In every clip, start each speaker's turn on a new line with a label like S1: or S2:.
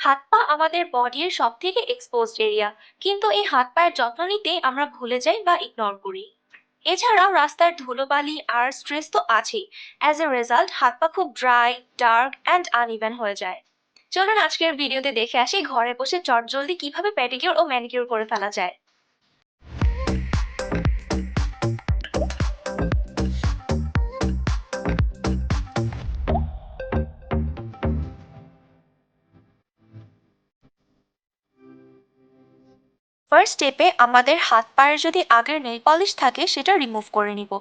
S1: হাত পা আমাদের বডির সব থেকে এক্সপোজড এরিয়া কিন্তু এই হাত পায়ের যত্ন নিতে আমরা ভুলে যাই বা ইগনোর করি। এছাড়াও রাস্তার ধুলোবালি আর স্ট্রেস তো আছেই। অ্যাজ এ রেজাল্ট হাত পা খুব ড্রাই ডার্ক অ্যান্ড আনইভেন হয়ে যায়। চলুন আজকের ভিডিওতে দেখে আসি ঘরে বসে চটজলদি কীভাবে প্যাডিকিউর ও ম্যানিকিউর করে ফেলা যায়। ফার্স্ট স্টেপে আমাদের হাত পায়ের যদি আগের নেল পলিশ থাকে, সেটা রিমুভ করে নিব।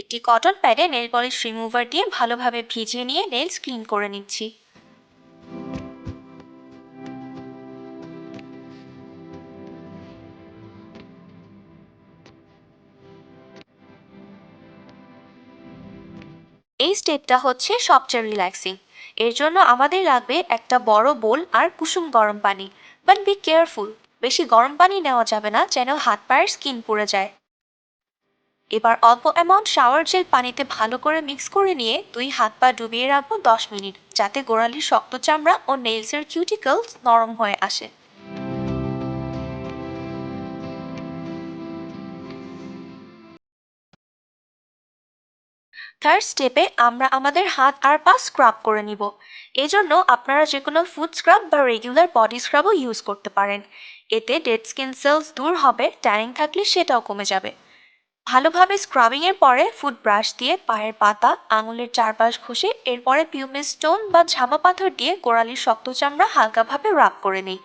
S1: একটি কটন প্যাডে নেল পলিশ রিমুভার দিয়ে ভালোভাবে ভিজিয়ে নিয়ে নেলস ক্লিন করে নিচ্ছি। এই স্টেপটা হচ্ছে সবচেয়ে রিল্যাক্সিং এর জন্য আমাদের লাগবে একটা বড় বোল আর কুসুম গরম পানি। বাট বি কেয়ারফুল বেশি গরম পানি নেওয়া যাবে না যেন হাত পায়ের স্কিন পুড়ে যায়। এবার অল্প অ্যামাউন্ট শাওয়ার জেল পানিতে ভালো করে মিক্স করে নিয়ে দুই হাত পা ডুবিয়ে রাখব দশ মিনিট, যাতে গোড়ালির শক্ত চামড়া ও নেইলসের কিউটিকলস নরম হয়ে আসে। থার্ড স্টেপে আমরা আমাদের হাত আর পা স্ক্রাব করে নিব। এজন্য আপনারা যে কোনো ফুড স্ক্রাব বা রেগুলার বডি স্ক্রাবও ইউজ করতে পারেন। এতে ডেড স্কিন সেলস দূর হবে ট্যানিং থাকলে সেটাও কমে যাবে। ভালোভাবে স্ক্রাবিং এর পরে ফুড ব্রাশ দিয়ে পায়ের পাতা, আঙুলের চারপাশ ঘষে এরপরে পিউমিস স্টোন বা ঝামা পাথর দিয়ে গোড়ালির শক্ত চামড়া হালকাভাবে রাব করে নিই।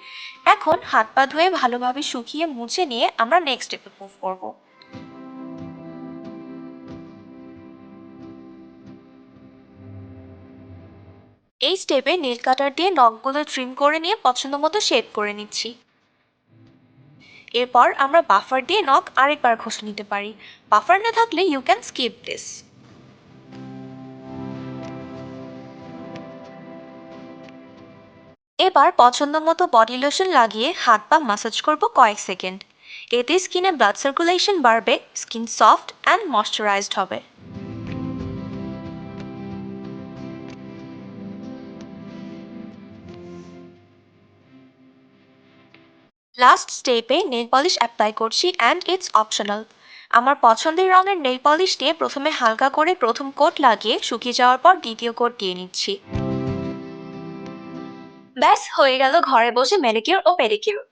S1: এখন হাত পা ধুয়ে ভালোভাবে শুকিয়ে মুছে নিয়ে আমরা নেক্সট স্টেপে মুভ করব। এই স্টেপে নীল কাটার দিয়ে নখগুলো ট্রিম করে নিয়ে পছন্দ মতো শেপ করে নিচ্ছি। এরপর আমরা বাফার দিয়ে নখ আরেকবার ঘষে নিতে পারি। বাফার না থাকলে ইউ ক্যান স্কিপ দিস এবার পছন্দ মতো বডি লোশন লাগিয়ে হাত পা মাসাজ করব কয়েক সেকেন্ড এতে স্কিনে ব্লাড সার্কুলেশন বাড়বে স্কিন সফট অ্যান্ড ময়শ্চারাইজড হবে। লাস্ট স্টেপে নেল পলিশ অ্যাপ্লাই করছি অ্যান্ড ইটস অপশনাল আমার পছন্দের রঙের নেল পলিশ দিয়ে প্রথমে হালকা করে প্রথম কোট লাগিয়ে শুকিয়ে যাওয়ার পর দ্বিতীয় কোট দিয়ে নিচ্ছি। ব্যাস, হয়ে গেল ঘরে বসে ম্যানিকিউর ও পেডিকিউর